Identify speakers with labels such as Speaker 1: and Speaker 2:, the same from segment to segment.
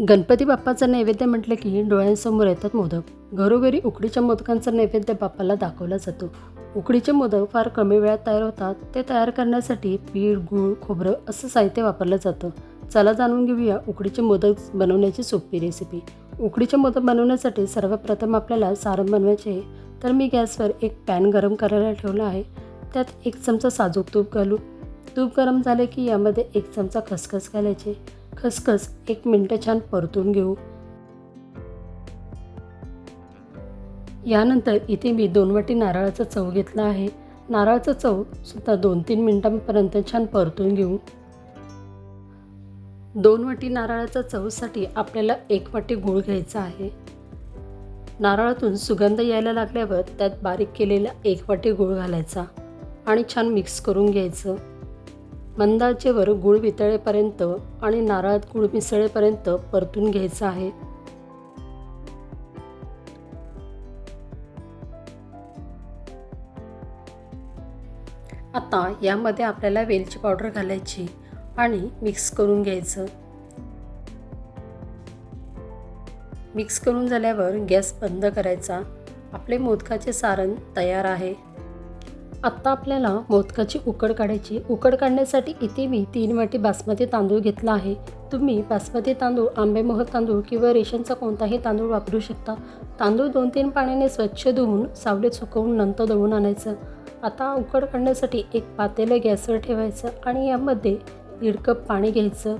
Speaker 1: गणपती बाप्पाचं नैवेद्य म्हटलं की डोळ्यांसमोर येतात मोदक. घरोघरी उकडीच्या मोदकांचा नैवेद्य बाप्पाला दाखवला जातो. उकडीचे मोदक फार कमी वेळात तयार होतात. ते तयार करण्यासाठी पीठ गूळ खोबरं असं साहित्य वापरलं जातं. चला जाणून घेऊया उकडीचे मोदक बनवण्याची सोपी रेसिपी उकडीचे मोदक बनवण्यासाठी सर्वप्रथम आपल्याला सारण बनवायचे आहे. तर मी गॅसवर एक पॅन गरम करायला ठेवला आहे. त्यात एक चमचा साजूक तूप घालू. तूप गरम झाले की यामध्ये एक चमचा खसखस घालायचे. खसखस एक मिनटं छान परतून घेऊ. यानंतर इथे मी दोन वाटी नारळाचा चव घेतला आहे. नारळाचा चव सुद्धा दोन तीन मिनटांपर्यंत छान परतून घेऊ. दोन वाटी नारळाच्या चवसाठी आपल्याला एक वाटी गूळ घ्यायचा आहे. नारळातून सुगंध यायला लागल्यावर त्यात बारीक केलेला एक वाटी गूळ घालायचा आणि छान मिक्स करून घ्यायचं. मंदाचेवर गूळ वितळेपर्यंत आणि नारळात गूळ मिसळेपर्यंत परतून घ्यायचं आहे. आता यामध्ये आपल्याला वेलची पावडर घालायची आणि मिक्स करून घ्यायचं. मिक्स करून झाल्यावर गॅस बंद करायचा. आपले मोदकाचे सारण तयार आहे. आत्ता आपल्याला मोदकाची उकड काढायची उकड काढण्यासाठी इथे मी तीन वाटी बासमती तांदूळ घेतला आहे. तुम्ही बासमती तांदूळ आंबेमोहर तांदूळ किंवा रेशनचा कोणताही तांदूळ वापरू शकता. तांदूळ दोन तीन पाण्याने स्वच्छ धुवून सावलीत सुकवून नंतर दळून आणायचं. आता उकड काढण्यासाठी एक पातेलं गॅसवर ठेवायचं आणि यामध्ये दीड कप पाणी घ्यायचं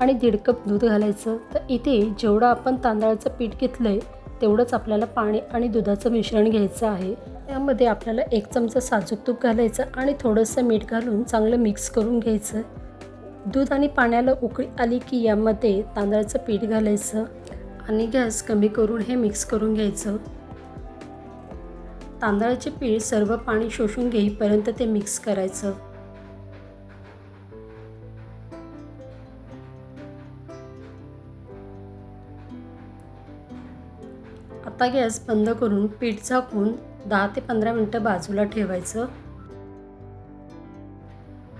Speaker 1: आणि दीड कप दूध घालायचं. तर इथे जेवढं आपण तांदळाचं पीठ घेतलं आहे तेवढंच आपल्याला पाणी आणि दुधाचं मिश्रण घ्यायचं आहे. त्यामध्ये आपल्याला एक चमचा साजूक तूप घालायचं आणि थोडंसं मीठ घालून चांगलं मिक्स करून घ्यायचं. दूध आणि पाण्याला उकळी आली की यामध्ये तांदळाचं पीठ घालायचं आणि गॅस कमी करून हे मिक्स करून घ्यायचं. तांदळाचे पीठ सर्व पाणी शोषून घेईपर्यंत ते मिक्स करायचं. आता गॅस बंद करून पीठ झाकून दहा ते पंधरा मिनटं बाजूला ठेवायचं.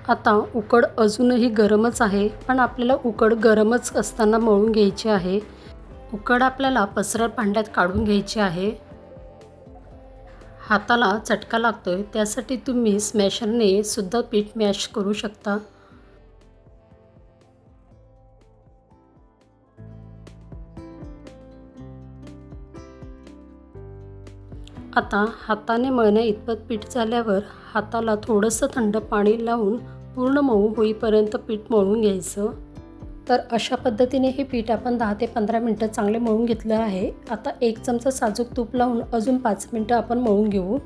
Speaker 1: आता उकड अजूनही गरमच आहे पण आपल्याला उकड गरमच असताना मळून घ्यायची आहे. उकड आपल्याला पसरट भांड्यात काढून घ्यायची आहे. हाताला चटका लागतोय त्यासाठी तुम्ही स्मॅशरने सुद्धा पीठ मॅश करू शकता. आता हाताने मळण्या इतपत पीठ झाल्यावर हाताला थोडंसं थंड पाणी लावून पूर्ण मऊ होईपर्यंत पीठ मळून घ्यायचं. तर अशा पद्धतीने हे पीठ आपण दहा ते पंधरा मिनटं चांगले मळून घेतलं आहे. आता एक चमचा साजूक तूप लावून अजून पाच मिनटं आपण मळून घेऊ.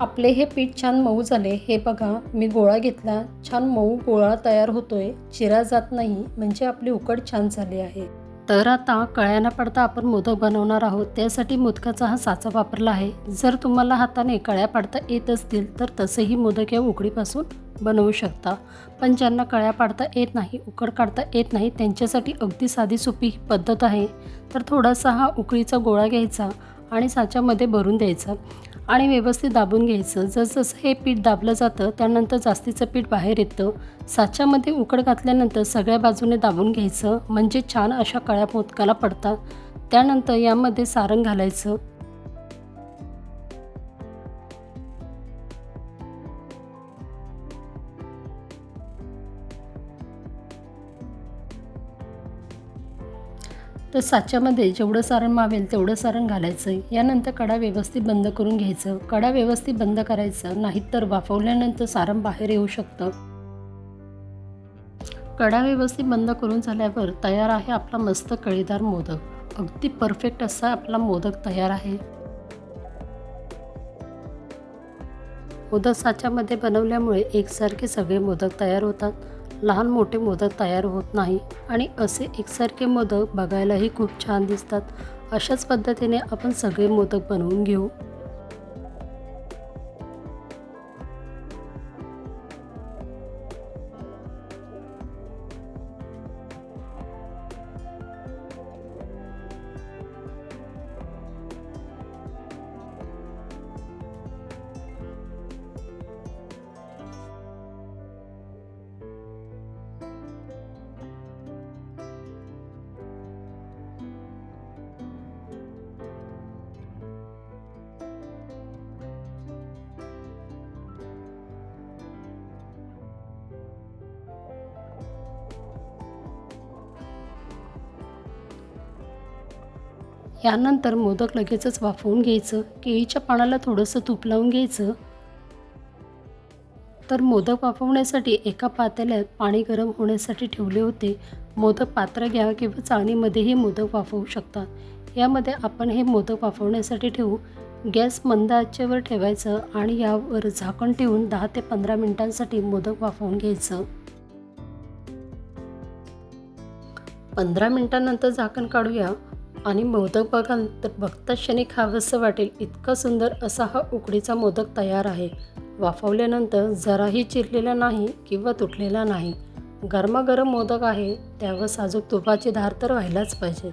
Speaker 1: आपले हे पीठ छान मऊ झाले. हे बघा मी गोळा घेतला. छान मऊ गोळा तयार होतोय. चिरा जात नाही. म्हणजे आपली उकड छान झाली आहे. तर आता कळ्या न पडता आपण मोदक बनवणार आहोत. त्यासाठी मोदकाचा हा साचा वापरला आहे. जर तुम्हाला हाताने कळ्या पाडता येत असतील तर तसेही मोदक या उकडीपासून बनवू शकता. पण ज्यांना कळ्या पाडता येत नाही उकड काढता येत नाही त्यांच्यासाठी अगदी साधी सोपी ही पद्धत आहे. तर थोडासा हा उकळीचा गोळा घ्यायचा आणि साच्यामध्ये भरून द्यायचा. आणि व्यवस्थित दाबून घ्यायचं. जसजसं हे पीठ दाबलं जातं त्यानंतर जास्तीचं पीठ बाहेर येतं. साच्यामध्ये उकड घातल्यानंतर सगळ्या बाजूने दाबून घ्यायचं. म्हणजे छान अशा कळ्या मोदकाला पडतात. त्यानंतर यामध्ये सारण घालायचं. तर साच्यामध्ये जेवढं सारण मावेल तेवढं सारण घालायचं. यानंतर कडा व्यवस्थित बंद करून घ्यायचं. कडा व्यवस्थित बंद करायचं. नाहीतर वाफवल्यानंतर सारण बाहेर येऊ शकतं. कडा व्यवस्थित बंद करून झाल्यावर तयार आहे आपला मस्त कळीदार मोदक. अगदी परफेक्ट असा आपला मोदक तयार आहे. मोदक साच्यामध्ये बनवल्यामुळे एकसारखे सगळे मोदक तयार होतात. लहान मोठे मोदक तयार होत नाही आणि असे एकसारखे मोदक बघायलाही खूप छान दिसतात. अशाच पद्धतीने आपण सगळे मोदक बनवून घेऊ. यानंतर मोदक लगेचच वाफवून घ्यायचं केळीच्या पानाला थोडंसं तूप लावून घ्यायचं. तर मोदक वाफवण्यासाठी एका पातेल्यात पाणी गरम होण्यासाठी ठेवले होते. मोदक पात्र घ्या किंवा चाळणीमध्येही मोदक वाफवू शकतात. यामध्ये आपण हे मोदक वाफवण्यासाठी ठेवू. गॅस मंद आचेवर ठेवायचं आणि यावर झाकण ठेवून दहा ते पंधरा मिनिटांसाठी मोदक वाफवून घ्यायचं. पंधरा मिनिटांनंतर झाकण काढूया. आणि मोदक बघाल तर बघताच क्षणी खावंसं वाटेल. इतका सुंदर असा हा उकडीचा मोदक तयार आहे. वाफवल्यानंतर जराही चिरलेला नाही किंवा तुटलेला नाही. गरमागरम मोदक आहे त्यावर साजूक तुपाची धार तर व्हायलाच पाहिजे.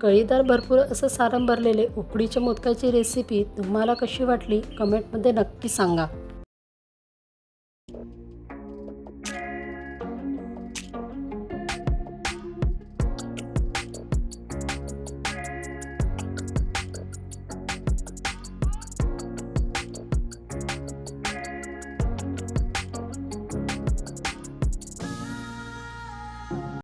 Speaker 1: कळीदार भरपूर असं सारंभरलेले उकडीच्या मोदकाची रेसिपी तुम्हाला कशी वाटली कमेंटमध्ये नक्की सांगा.